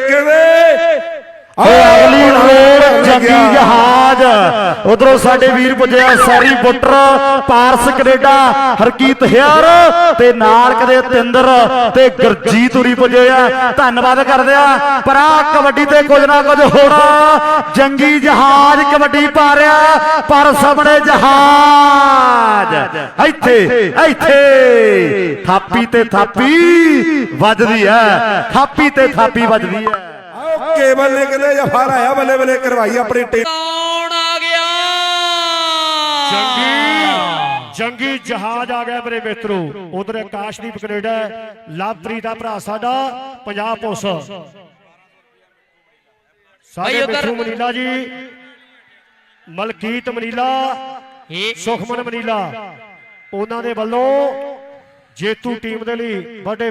ਕਿਵੇਂ? ਓਏ ਅਗਲੀ ਰੋਡ ਜੰਗੀ ਜਹਾਜ਼। ਉਧਰੋਂ ਸਾਡੇ ਵੀਰ ਪੁੱਜਿਆ ਸਾਰੀ ਬੁੱਟਰ ਪਾਰਸ ਕੈਨੇਡਾ ਹਰਕੀਤ ਹਿਆਰ ਤੇ ਨਾਲ ਕਦੇ ਤਿੰਦਰ ਤੇ ਗਰਜੀਤ ਉਰੀ ਪੁੱਜੇ ਆ। ਧੰਨਵਾਦ ਕਰਦੇ ਆ। ਪਰ ਆ ਕਬੱਡੀ ਤੇ ਕੁਝ ਨਾ ਕੁਝ ਹੋਣਾ। ਜੰਗੀ ਜਹਾਜ਼ ਕਬੱਡੀ ਪਾ ਰਿਹਾ ਪਰ ਸਾਹਮਣੇ ਜਹਾਜ਼। ਇੱਥੇ ਇੱਥੇ ਥਾਪੀ ਤੇ ਥਾਪੀ ਵੱਜਦੀ ਹੈ। ਥਾਪੀ ਤੇ ਥਾਪੀ ਵੱਜਦੀ ਹੈ। ਆਓ ਕੇਬਲ ਨੇ ਕਹਿੰਦੇ ਜਫਾਰ ਆਇਆ ਬੱਲੇ ਬੱਲੇ ਕਰਵਾਈ ਆਪਣੀ ਟੀਮ। ਕੌਣ ਆ ਗਿਆ? ਜੰਗੀ ਜੰਗੀ ਜਹਾਜ਼ ਆ ਗਿਆ ਮੇਰੇ ਮਿੱਤਰੋ। ਉਧਰ ਆਕਾਸ਼ਦੀਪ ਕੈਨੇਡਾ ਲਵਪ੍ਰੀਤ ਦਾ ਭਰਾ ਸਾਡਾ ਪੰਜਾਬ ਪੁਲਿਸ। ਸਾਡੇ ਮਨੀਲਾ ਜੀ ਮਲਕੀਤ ਮਨੀਲਾ ਸੁਖਮਨ ਮਨੀਲਾ ਉਹਨਾਂ ਦੇ ਵੱਲੋਂ ਜੇਤੂ ਟੀਮ ਦੇ ਲਈ ਵੱਡੇ